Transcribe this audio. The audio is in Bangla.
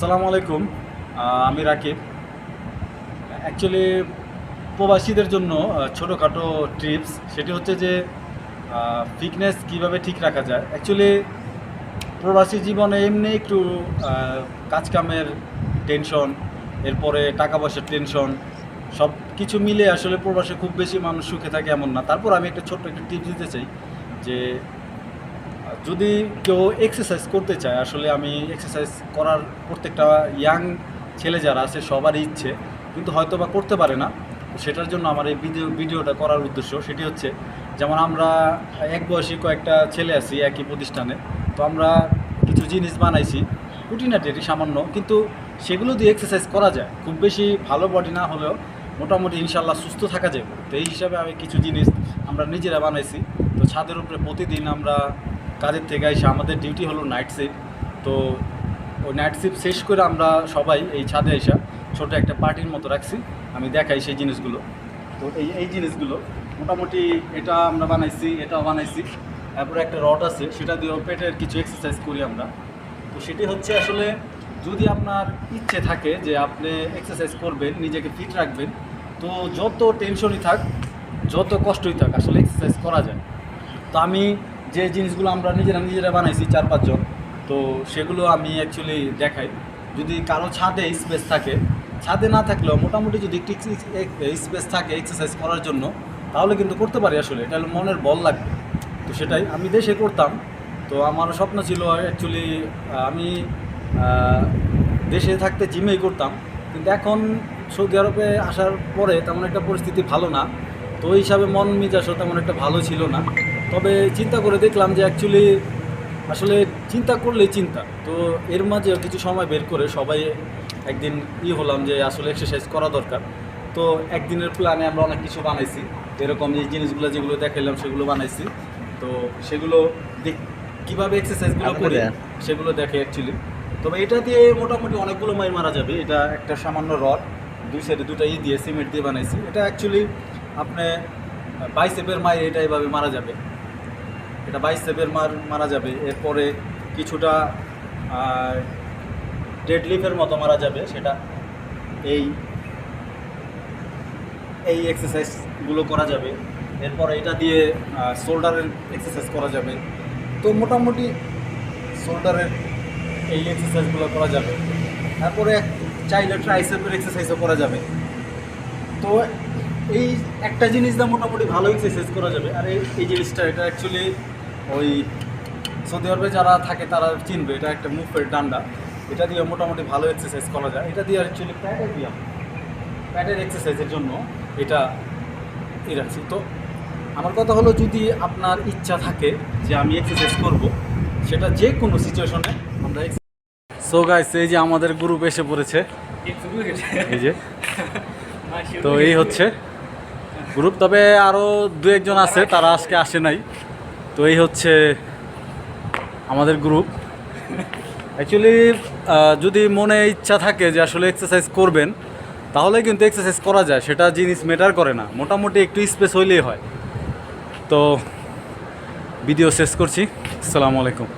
আসসালামু আলাইকুম। আমি রাকিব। অ্যাকচুয়ালি প্রবাসীদের জন্য ছোটোখাটো টিপস সেটি হচ্ছে যে ফিটনেস কীভাবে ঠিক রাখা যায়। অ্যাকচুয়ালি প্রবাসী জীবনে এমনি একটু কাজকামের টেনশন এরপরে টাকা পয়সার টেনশন সব কিছু মিলে আসলে প্রবাসে খুব বেশি মানুষ সুখে থাকে এমন না। তারপর আমি একটা ছোট্ট একটা টিপস দিতে চাই, যে যদি কেউ এক্সারসাইজ করতে চায়, আসলে আমি এক্সারসাইজ করার প্রত্যেকটা ইয়াং ছেলে যারা আছে, সবারই ইচ্ছে, কিন্তু হয়তো বা করতে পারে না। সেটার জন্য আমার এই ভিডিও ভিডিওটা করার উদ্দেশ্য সেটি হচ্ছে, যেমন আমরা এক বয়সী কয়েকটা ছেলে আছি একই প্রতিষ্ঠানে, তো আমরা কিছু জিনিস বানাইছি কুটিনাটি এটি সামান্য, কিন্তু সেগুলো দিয়ে এক্সারসাইজ করা যায়। খুব বেশি ভালো বডি না হলেও মোটামুটি ইনশাল্লাহ সুস্থ থাকা যাবে তো এই হিসাবে আমি কিছু জিনিস আমরা নিজেরা বানাইছি। তো ছাদের উপরে প্রতিদিন আমরা কাজের থেকে এসে আমাদের ডিউটি হলো নাইট শিফট তো ওই নাইট শিফট শেষ করে আমরা সবাই এই ছাদে এসে ছোটো একটা পার্টির মতো রাখছি। আমি দেখাই সেই জিনিসগুলো। তো এই এই জিনিসগুলো, মোটামুটি এটা আমরা বানাইছি, এটাও বানাইছি। তারপরে একটা রড আছে, সেটা দিয়েও পেটের কিছু এক্সারসাইজ করি আমরা। তো সেটি হচ্ছে আসলে যদি আপনার ইচ্ছে থাকে যে আপনি এক্সারসাইজ করবেন, নিজেকে ফিট রাখবেন, তো যত টেনশনই থাক, যত কষ্টই থাক, আসলে এক্সারসাইজ করা যায়। তো আমি যে জিনিসগুলো আমরা নিজেরা নিজেরা বানাইছি চার পাঁচজন, তো সেগুলো আমি অ্যাকচুয়ালি দেখাই। যদি কারও ছাদে স্পেস থাকে, ছাদে না থাকলেও মোটামুটি যদি একটু স্পেস থাকে এক্সারসাইজ করার জন্য, তাহলে কিন্তু করতে পারি আসলে, এটা মনের বল লাগবে। তো সেটাই, আমি দেশে করতাম, তো আমার স্বপ্ন ছিল অ্যাকচুয়ালি আমি দেশে থাকতে জিমেই করতাম, কিন্তু এখন সৌদি আরবে আসার পরে তেমন একটা পরিস্থিতি ভালো না, তো ওই হিসাবে মন মেজাজও তেমন একটা ভালো ছিল না। তবে চিন্তা করে দেখলাম যে অ্যাকচুয়ালি আসলে চিন্তা করলেই চিন্তা। তো এর মাঝে কিছু সময় বের করে সবাই একদিন ই হলাম যে আসলে এক্সারসাইজ করা দরকার। তো একদিনের প্ল্যানে আমরা অনেক কিছু বানাইছি। এরকম যে জিনিসগুলো যেগুলো দেখাইলাম সেগুলো বানাইছি। তো সেগুলো দেখ কীভাবে এক্সারসাইজগুলো করি সেগুলো দেখে অ্যাকচুয়ালি তবে এটা দিয়ে মোটামুটি অনেকগুলো মাইর মারা যাবে। এটা একটা সামান্য রড দুই সাইডে দুটা ই দিয়ে সিমেন্ট দিয়ে বানাইছি। এটা অ্যাকচুয়ালি আপনি বাইসেপের মায়ের এটা এভাবে মারা যাবে। এটা বাইসেপের মার মারা যাবে। এরপরে কিছুটা ডেড লিফের মতো মারা যাবে সেটা। এই এই এক্সারসাইজগুলো করা যাবে। এরপরে এটা দিয়ে শোল্ডারের এক্সারসাইজ করা যাবে। তো মোটামুটি শোল্ডারের এই এক্সারসাইজগুলো করা যাবে। তারপরে চাইলে ট্রাইসেপের এক্সারসাইজও করা যাবে। তো এই একটা জিনিস মোটামুটি ভালো এক্সারসাইজ করা যাবে। আর এই জিনিসটা এটা অ্যাকচুয়ালি ওই সৌদি আরবে যারা থাকে তারা চিনবে এটা একটা মুভের ডান্ডা। এটা দিয়ে মোটামুটি ভালো এক্সারসাইজ করা যায়। এটা দিয়ে অ্যাকচুয়ালি প্যাটের ব্যায়াম প্যাটের এক্সারসাইজের জন্য এটা ই রাখছি। তো আমার কথা হলো যদি আপনার ইচ্ছা থাকে যে আমি এক্সারসাইজ করব সেটা যে কোনো সিচুয়েশনে আমরা সো গাইস এই যে আমাদের গ্রুপ এসে পড়েছে। এই যে। তো এই হচ্ছে গ্রুপ তবে আরও দু একজন আছে তারা আজকে আসে নাই। তো এই হচ্ছে আমাদের গ্রুপ অ্যাকচুয়ালি যদি মনে ইচ্ছা থাকে যে আসলে এক্সারসাইজ করবেন, তাহলে কিন্তু এক্সারসাইজ করা যায়, সেটা জিনিস ম্যাটার করে না। মোটামুটি একটু স্পেস হইলেই হয়। তো ভিডিও শেষ করছি। আসসালামু আলাইকুম।